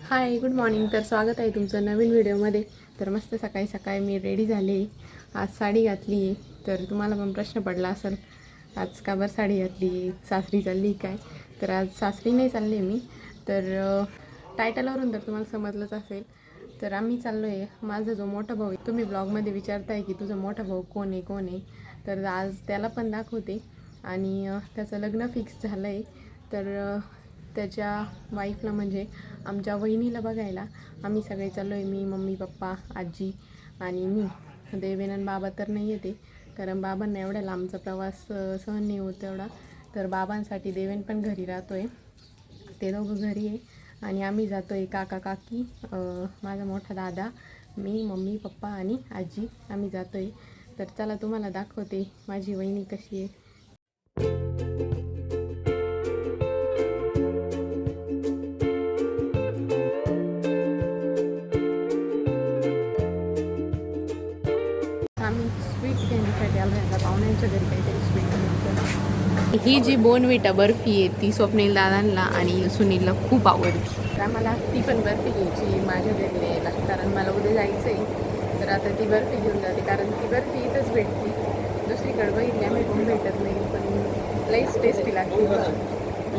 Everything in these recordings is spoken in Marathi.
हाय गुड मॉर्निंग तर स्वागत आहे तुमचं नवीन व्हिडिओमध्ये. तर मस्त सकाळी सकाळी मी रेडी झाले. आज साडी घातली. आहे तर तुम्हाला पण प्रश्न पडला असेल आज का बरं साडी घातली? सासरी चालली काय? तर आज सासरी नाही चालले मी. तर टायटलवरून तर तुम्हाला समजलंच असेल तर आम्ही चाललो आहे माझा जो मोठा भाऊ आहे तुम्ही ब्लॉगमध्ये विचारताय की तुझा मोठा भाऊ कोण आहे कोण आहे? तर आज त्याला पण दाखवते. आणि त्याचं लग्न फिक्स झालं आहे तर त्याच्या वाईफला म्हणजे आमच्या वहिनीला बघायला. आम्ही सगळे चाललो आहे मी मम्मी पप्पा आजी आणि मी. देवेनन बाबा तर नाही येते कारण बाबांना एवढ्या लांबचा प्रवास सहन नाही होत एवढा तर बाबांसाठी देवेन पण घरी राहतो आहे ते दोघं घरी आहे आणि आम्ही जातो आहे काका काकी माझा मोठा दादा मी मम्मी पप्पा आणि आजी. आम्ही जातो आहे तर चला तुम्हाला दाखवते माझी वहिनी कशी आहे. आम्ही स्वीट घेण्यासाठी आलो आता पाहुण्यांच्या घरी काहीतरी स्वीट घ्यायचं ही जी बोनविटा बर्फी आहे ती स्वप्नील दादांना आणि सुनीलला खूप आवडते तर आम्हाला ती पण बर्फी घ्यायची माझ्या घरी यायला. कारण मला उद्या जायचं आहे तर आता ती बर्फी घेऊन जाते. कारण ती बर्फी इथंच भेटते. दुसरीकडे बघितली आम्ही पण भेटत नाही पण लईच टेस्टी लागते. तर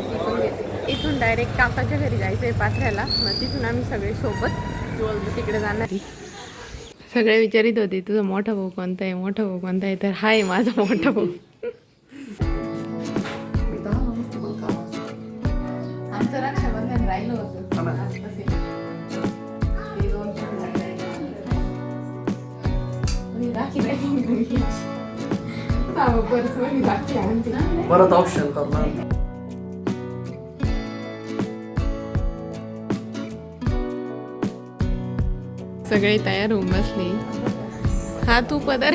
ती पण घेते. इथून डायरेक्ट काकाच्या घरी जायचं आहे पाथऱ्याला. मग तिथून आम्ही सगळे सोबत तिकडे जाणार. सगळे विचारित होते तुझा मोठा भाऊ कोणता आहे? मोठा भाऊ कोणता आहे? तर हाय माझा मोठा भाऊ. आमचं रक्षाबंधन राहिलं होतं. आज तसे. ते सगळे तयार होऊन बसले. हा तू पदार.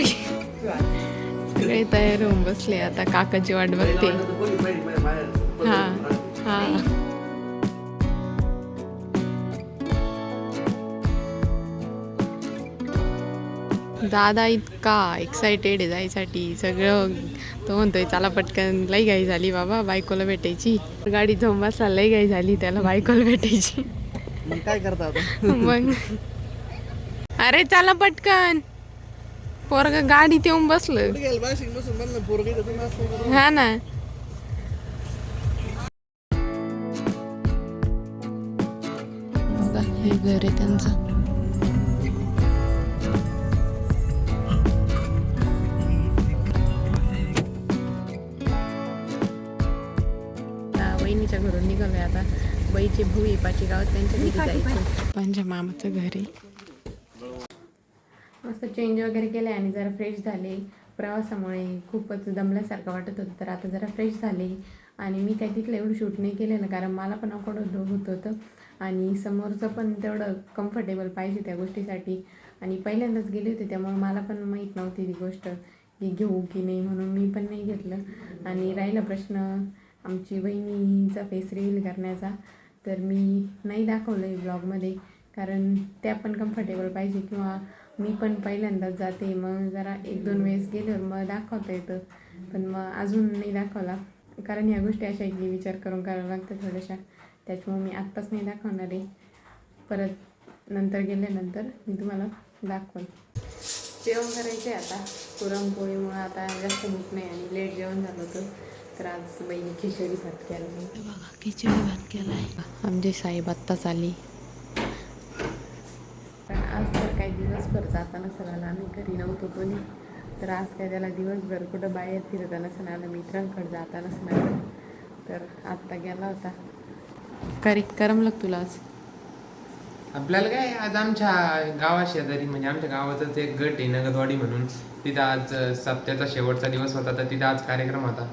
सगळे तयार होऊन बसले. आता काकाची वाट बघते. हा हा. दादा इतका एक्सायटेड आहे जायसाठी. सगळं तो म्हणतोय चला पटकन लई घाई झाली बाबा बायकोला भेटायची. गाडी जाऊन बसला लई घाई झाली त्याला बायकोला भेटायची. काय करता मग अरे चला पटकन. पोरग गाडीत येऊन बसलं. हा ना. हे घर आहे त्यांचं. वहिनीच्या घरून निघालोय आता. बाईचे भुई पाची गावात त्यांच्या घरी जायचं पंजा मामाचं घर आहे. मस्त चेंज वगैरे केलं आणि जरा फ्रेश झाले. प्रवासामुळे खूपच दमल्यासारखं वाटत होतं तर आता जरा फ्रेश झाले. आणि मी काय तिथलं एवढं शूट नाही केलेलं कारण मला पण अकोड होत होतं. आणि समोरचं पण तेवढं कम्फर्टेबल पाहिजे त्या गोष्टीसाठी. आणि पहिल्यांदाच गेले होते त्यामुळे मला पण माहीत नव्हती ती गोष्ट की घेऊ की नाही म्हणून मी पण नाही घेतलं. आणि राहिला प्रश्न आमची बहिणीचा फेस रिव्हील करण्याचा. तर मी नाही दाखवलं आहे ब्लॉगमध्ये कारण त्या पण कम्फर्टेबल पाहिजे किंवा मी पण पहिल्यांदाच जाते. मग जरा एक दोन वेळेस गेल्यावर मग दाखवता येतं. पण मग अजून नाही दाखवला. कारण ह्या गोष्टी अशा आहेत की विचार करून कराव्या लागतात थोड्याशा. त्याच्यामुळे मी आत्ताच नाही दाखवणार आहे. परत नंतर गेल्यानंतर मी तुम्हाला दाखवेन जेवण करायचं आहे आता. पुरणपोळीमुळे आता जास्त भूक नाही आणि लेट जेवण झालं होतं. तर आज बहिणी खिचडी भात केला. बघा खिचडी भात केला आहे आमचे साहेब आत्ताच आली. काही दिवसभर जाताना सणाला आम्ही घरी नव्हतो कोणी. तर आज काय त्याला दिवसभर कुठं बाहेर फिरताना सणाला मित्रांकडे जाताना सणाला. तर आत्ता गेला होता. करी करमलं तुला आज? आपल्याला काय आज आमच्या गावा शेजारी म्हणजे आमच्या गावाचाच एक गट आहे नगदवाडी म्हणून. तिथं आज सप्त्याचा शेवटचा दिवस होता तर तिथं आज कार्यक्रम होता.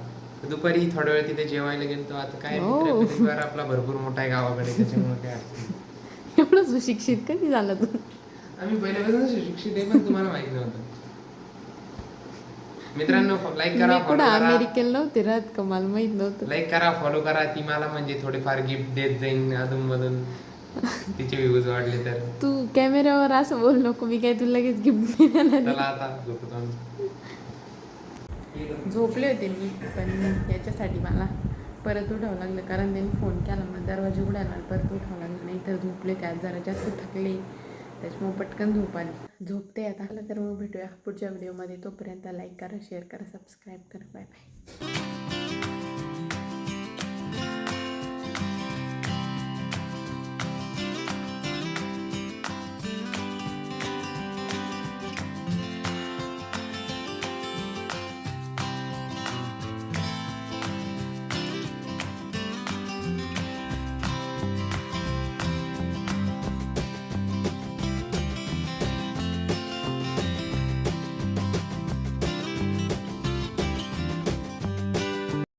दुपारी थोडा वेळ तिथे जेवायला गेलो आता काय हो. आपला भरपूर मोठा आहे गावाकडे त्याच्यामुळे काय. एवढं सुशिक्षित कधी झाला तू? आम्ही पहिल्यापासून शिक्षित आहे पण तुम्हाला माहीत नव्हतं. मित्रांनो लाईक करा मी करा. अमेरिकेला नव्हते राहत का? मला माहीत नव्हतं. लाईक करा फॉलो करा. ती मला म्हणजे थोडेफार गिफ्ट देत जाईन अधून मधून तिचे व्ह्यूज वाढले तर. तू कॅमेऱ्यावर असं बोल नको मी काय तुला लगेच गिफ्ट देणार चला आता झोपतो आम्ही. झोपले होते मी पण याच्यासाठी मला परत उठावं लागलं. कारण त्यांनी फोन केला मग दरवाजे उडायला मला परत उठावं लागलं. नाही तर झोपले त्यात जरा जास्त थकले. त्याच्यामुळे पटकन झोप आली झोपते आता. आलं तर मग भेटूया पुढच्या व्हिडिओमध्ये तोपर्यंत लाईक करा शेअर करा सबस्क्राईब करा. बाय